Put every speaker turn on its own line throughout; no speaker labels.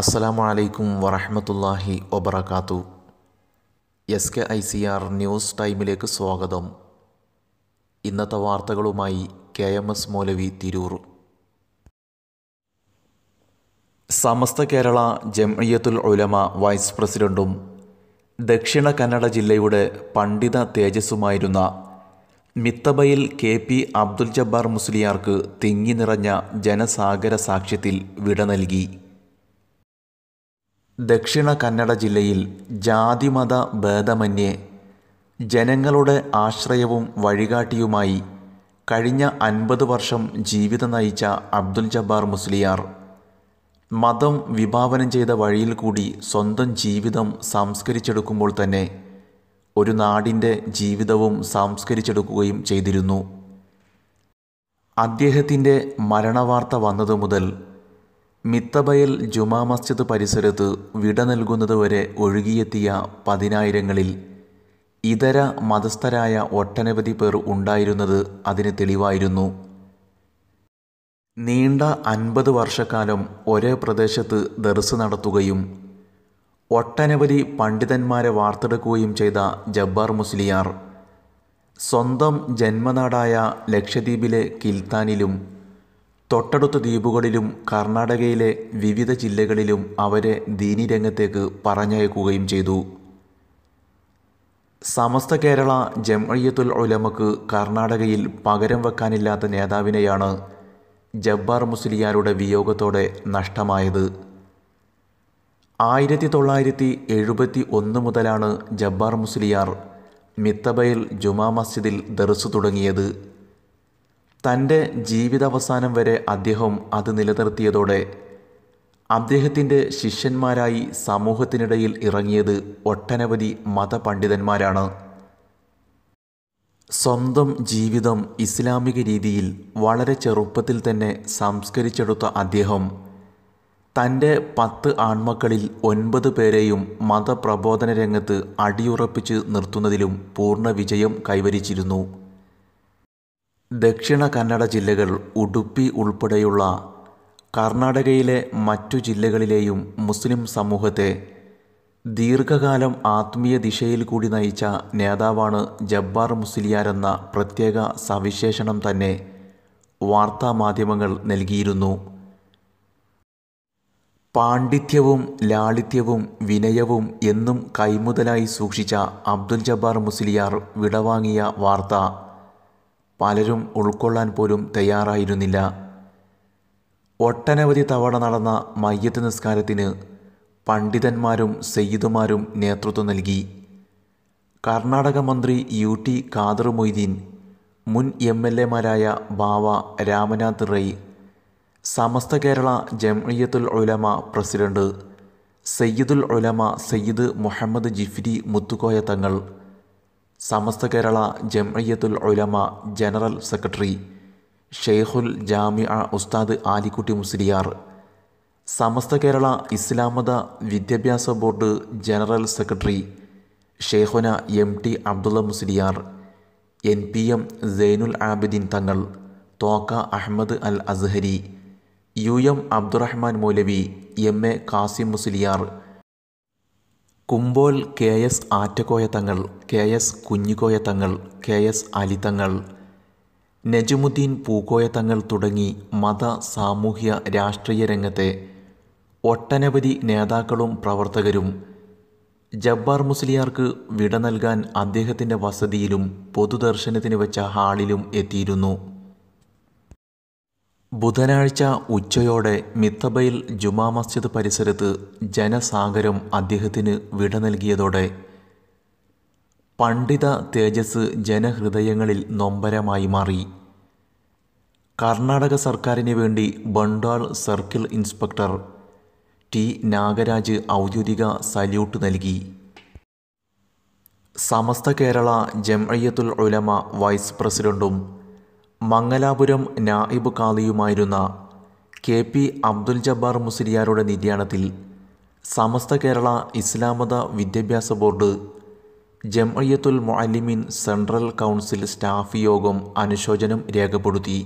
അസ്സലാമു അലൈക്കും വറഹമത്തല്ലാഹി വബർക്കാത്തു S K I C R news ടൈമിലേക്ക് സ്വാഗതം. ഇന്നത്തെ വാർത്തകളുമായി K M S Moulavi Tirur. Samastha Kerala Jamiyyathul Ulama vice പ്രസിഡന്റും ദക്ഷിണ കന്നഡ ജില്ലയുടെ പണ്ഡിത തേജസ്സുമായിരുന്ന മിത്തബയിൽ കെ പി അബ്ദുൽ ജബ്ബാർ മുസ്ലിയാർക്ക് തിങ്ങി നിറഞ്ഞ ജനസാഗര സാക്ഷ്യത്തിൽ വിട നൽകി. ദക്ഷിണ കന്നഡ ജില്ലയിൽ ജാതിമത ഭേദമന്യേ ജനങ്ങളുടെ ആശ്രയവും വഴികാട്ടിയുമായി കഴിഞ്ഞ അൻപത് വർഷം ജീവിതം നയിച്ച അബ്ദുൽ ജബ്ബാർ മുസ്ലിയാർ മതം വിഭാവനം ചെയ്ത വഴിയിൽ കൂടി സ്വന്തം ജീവിതം സംസ്കരിച്ചെടുക്കുമ്പോൾ തന്നെ ഒരു നാടിന്റെ ജീവിതവും സംസ്കരിച്ചെടുക്കുകയും ചെയ്തിരുന്നു. അദ്ദേഹത്തിന്റെ മരണവാർത്ത വന്നതു മുതൽ മിത്തബയൽ ജുമാ മസ്ജിദ് പരിസരത്ത് വിട നൽകുന്നതുവരെ ഒഴുകിയെത്തിയ പതിനായിരങ്ങളിൽ ഇതര മതസ്ഥരായ ഒട്ടനവധി പേർ ഉണ്ടായിരുന്നത് അതിന് തെളിവായിരുന്നു. നീണ്ട അൻപത് വർഷക്കാലം ഒരേ പ്രദേശത്ത് ദർസ് നടത്തുകയും ഒട്ടനവധി പണ്ഡിതന്മാരെ വാർത്തെടുക്കുകയും ചെയ്ത ജബ്ബാർ മുസ്ലിയാർ സ്വന്തം ജന്മനാടായ ലക്ഷദ്വീപിലെ കിൽത്താനിലും തൊട്ടടുത്ത ദ്വീപുകളിലും കർണാടകയിലെ വിവിധ ജില്ലകളിലും അവരെ ദീനി രംഗത്തേക്ക് പറഞ്ഞയക്കുകയും ചെയ്തു. സമസ്ത കേരള ജംഅയ്യത്തുൽ ഉലമക്ക് കർണാടകയിൽ പകരം വെക്കാനില്ലാത്ത നേതാവിനെയാണ് ജബ്ബാർ മുസ്ലിയാരുടെ വിയോഗത്തോടെ നഷ്ടമായത്. ആയിരത്തി തൊള്ളായിരത്തി എഴുപത്തി ഒന്ന് മുതലാണ് ജബ്ബാർ മുസ്ലിയാർ മിത്തബയിൽ ജുമാ മസ്ജിദിൽ ദർസ് തുടങ്ങിയത്. തന്റെ ജീവിതാവസാനം വരെ അദ്ദേഹം അത് നിലനിർത്തിയതോടെ അദ്ദേഹത്തിന്റെ ശിഷ്യന്മാരായി സമൂഹത്തിനിടയിൽ ഇറങ്ങിയത് ഒട്ടനവധി മതപണ്ഡിതന്മാരാണ്. സ്വന്തം ജീവിതം ഇസ്ലാമിക രീതിയിൽ വളരെ ചെറുപ്പത്തിൽ തന്നെ സംസ്കരിച്ചെടുത്ത അദ്ദേഹം തന്റെ പത്ത് ആൺമക്കളിൽ ഒൻപത് പേരെയും മതപ്രബോധന രംഗത്ത് അടിയുറപ്പിച്ച് നിർത്തുന്നതിലും പൂർണ വിജയം കൈവരിച്ചിരുന്നു. ദക്ഷിണ കന്നഡ ജില്ലകൾ ഉടുപ്പി ഉൾപ്പെടെയുള്ള കർണാടകയിലെ മറ്റു ജില്ലകളിലെയും മുസ്ലിം സമൂഹത്തെ ദീർഘകാലം ആത്മീയ ദിശയിൽ കൂടി നയിച്ച നേതാവാണ് ജബ്ബാർ മുസ്ലിയാരെന്ന പ്രത്യേക സവിശേഷണം തന്നെ വാർത്താമാധ്യമങ്ങൾ നൽകിയിരുന്നു. പാണ്ഡിത്യവും ലാളിത്യവും വിനയവും എന്നും കൈമുതലായി സൂക്ഷിച്ച അബ്ദുൽ ജബ്ബാർ മുസ്ലിയാർ വിടവാങ്ങിയ വാർത്ത. പലരും ഉൾക്കൊള്ളാൻ പോലും തയ്യാറായിരുന്നില്ല. ഒട്ടനവധി തവണ നടന്ന മയ്യത്ത് നിസ്കാരത്തിന് പണ്ഡിതന്മാരും സെയ്യിദുമാരും നേതൃത്വം നൽകി. കർണാടക മന്ത്രി യു ടി ഖാദർ മൊയ്തീൻ മുൻ M L എമാരായ Bava Ramanath Rai Samastha Kerala Jamiyyathul Ulama president Sayyidul Ulama Sayyid Muhammad Jifri Muthukoya Thangal Samastha Kerala Jamiyyathul Ulama general secretary Shaikhul Jamia Ustad Alikutty Musliyar Samastha Kerala Islamatha Vidyabhyasa board general secretary Shaikhuna M T Abdulla Musliyar N P M Zainul Abideen Thangal Thokka Ahmed Al Azhari U M Abdurahman Moulavi M A Kasim Musliyar Kumbol K S Attakoya Thangal K S Kunhikoya Thangal K S Ali തങ്ങൾ നജുമുദ്ദീൻ പൂക്കോയ തങ്ങൾ തുടങ്ങി മത സാമൂഹ്യ രാഷ്ട്രീയ രംഗത്തെ ഒട്ടനവധി നേതാക്കളും പ്രവർത്തകരും. ജബ്ബാർ മുസ്ലിയാർക്ക് വിട നൽകാൻ അദ്ദേഹത്തിന്റെ വസതിയിലും പൊതുദർശനത്തിന് വെച്ച ഹാളിലും എത്തിയിരുന്നു. ബുധനാഴ്ച ഉച്ചയോടെ മിത്തബയിൽ ജുമാ മസ്ജിദ് പരിസരത്ത് ജനസാഗരം അദ്ദേഹത്തിന് വിട നൽകിയതോടെ പണ്ഡിത തേജസ് ജനഹൃദയങ്ങളിൽ നൊമ്പരമായി മാറി. കർണാടക സർക്കാരിന് വേണ്ടി Bantwal circle inspector T Nagaraj ഔദ്യോഗിക സല്യൂട്ട് നൽകി. സമസ്ത കേരള ജംഅയ്യത്തുൽ ഉലമ വൈസ് പ്രസിഡന്റും മംഗലാപുരം നായിബ് കാളിയുമായിരുന്ന കെ പി അബ്ദുൽ ജബ്ബാർ മുസ്ലിയാരുടെ നിര്യാണത്തിൽ Samastha Kerala Islamatha Vidyabhyasa board Jamiyyathul Muallimeen central council staff യോഗം അനുശോചനം രേഖപ്പെടുത്തി.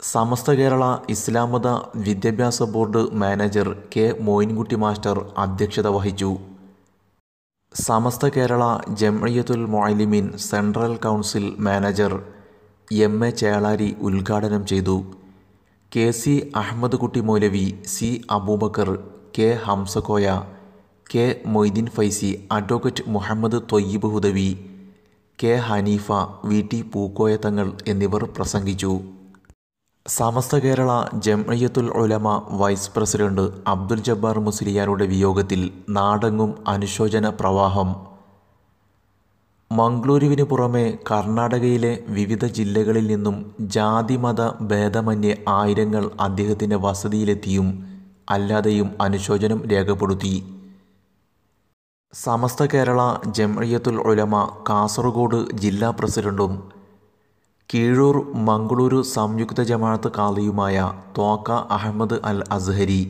Samastha Kerala Islamatha Vidyabhyasa board manager K Moinkutty master അധ്യക്ഷത വഹിച്ചു. Samastha Kerala Jamiyyathul Moallimeen central council manager M A Chelari ഉദ്ഘാടനം ചെയ്തു. K C Ahmed Kutty Moulavi C Abubakar K Hamzakoya K Moideen Faizi advocate Muhammad Thoyyib Hudawi K Haneefa V T Pookoya Thangal എന്നിവർ പ്രസംഗിച്ചു. Samastha Kerala Jamiyyathul Ulama vice president Abdul Jabbar മുസ്ലിയാരുടെ വിയോഗത്തിൽ നാടെങ്ങും അനുശോചന പ്രവാഹം മംഗളൂരുവിന് പുറമെ കർണാടകയിലെ വിവിധ ജില്ലകളിൽ നിന്നും ജാതിമത ഭേദമന്യേ ആയിരങ്ങൾ അദ്ദേഹത്തിന്റെ വസതിയിലെത്തിയും അല്ലാതെയും അനുശോചനം രേഖപ്പെടുത്തി. സമസ്ത കേരള ജംഇയ്യത്തുൽ ഉലമ കാസർഗോഡ് ജില്ലാ പ്രസിഡന്റും കീഴൂർ മംഗളൂരു സംയുക്ത ജമാഅത്ത് കാളിയുമായ Thokka Ahmed Al Azhari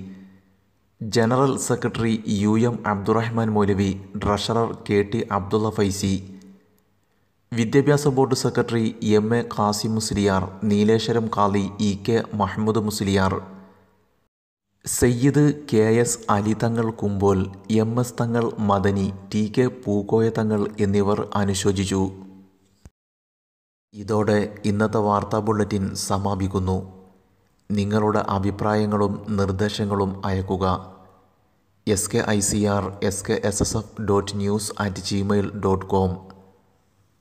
general secretary U M Abdurahman Moulavi treasurer K T Abdulla Faizy Vidyabhyasa board secretary M A Khasim Musliyar Nileshwaram Kali E K Mahmood Musliyar Sayyid K S Ali Thangal Kumbol M S Thangal Madani T K Pookoya Thangal എന്നിവർ അനുശോചിച്ചു. ഇതോടെ ഇന്നത്തെ വാർത്താ bulletin സമാപിക്കുന്നു. നിങ്ങളുടെ അഭിപ്രായങ്ങളും നിർദ്ദേശങ്ങളും അയക്കുക. S K I C R S K S S F dot news at Gmail dot com